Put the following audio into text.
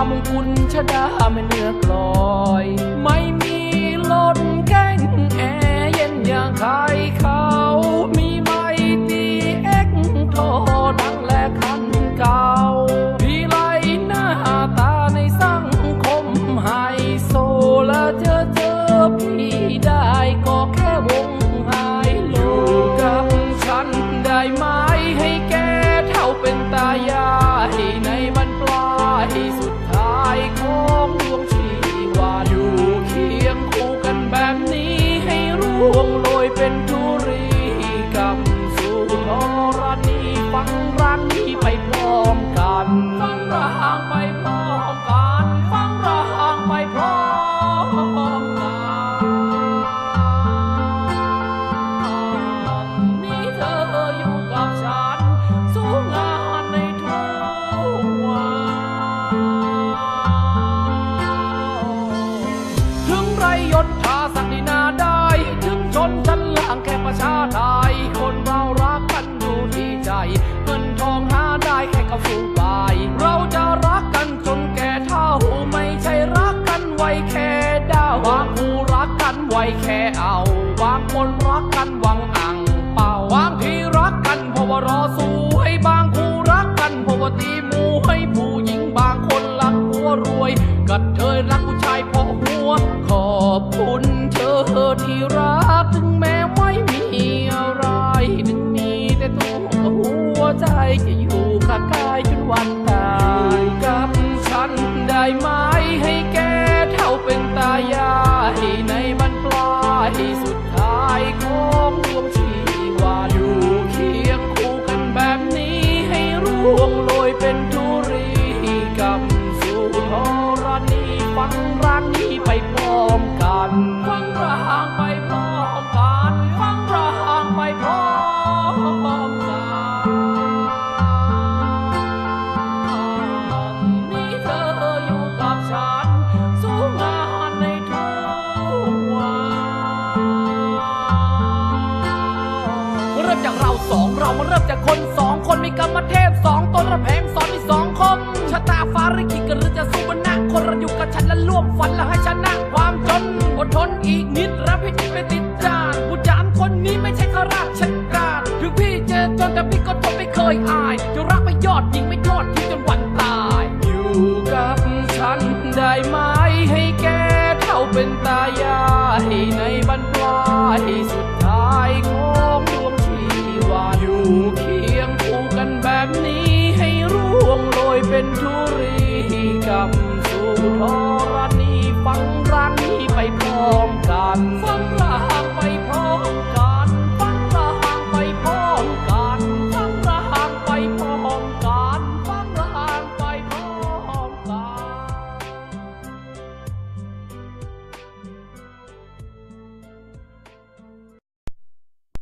ามงคุลชดาไม่เนื้อกลอย ไม่มีลนแก้งแอเย็นอย่างใคร พฟังร่างไปพร้อมกันนี่เธออยู่กับฉัน สู้งานในทุกวันถึงไรยนพาสักดินาได้ ถึงชนชั้นล่างแค่ประชาไท จะอยู่ข้างกายจนวันตายกับฉันได้ไหมให้แกเท่าเป็นตายายในบรรปลายสุดท้ายของดวงชีวาอยู่เคียงคู่กันแบบนี้ให้ร่วงโรยเป็นทุรีกับสุธรณีฟัง จากเราสองเรามาเริ่มจากคนสองคนมีกรรมเทพสองตนระแพงสอนมีสองคมชะตาฟ้าริขิตกันหรือจะสู้บนหน้าคนเราอยู่กับฉันและร่วมฝันและให้ชนะความจนอดทนอีกนิดรับพิษไปติดจานผู้จามคนนี้ไม่ใช่ข้าราชการถึงพี่เจอจนแต่พี่ก็ทนไม่เคยอายจะรักไม่ยอดยิงไม่ยอดทิ้งจนวันตาย อยู่กับฉันได้ไหมให้แกเข้าเป็นตายายใน ธรณีฟังรังนี้ไปพร้อมกัน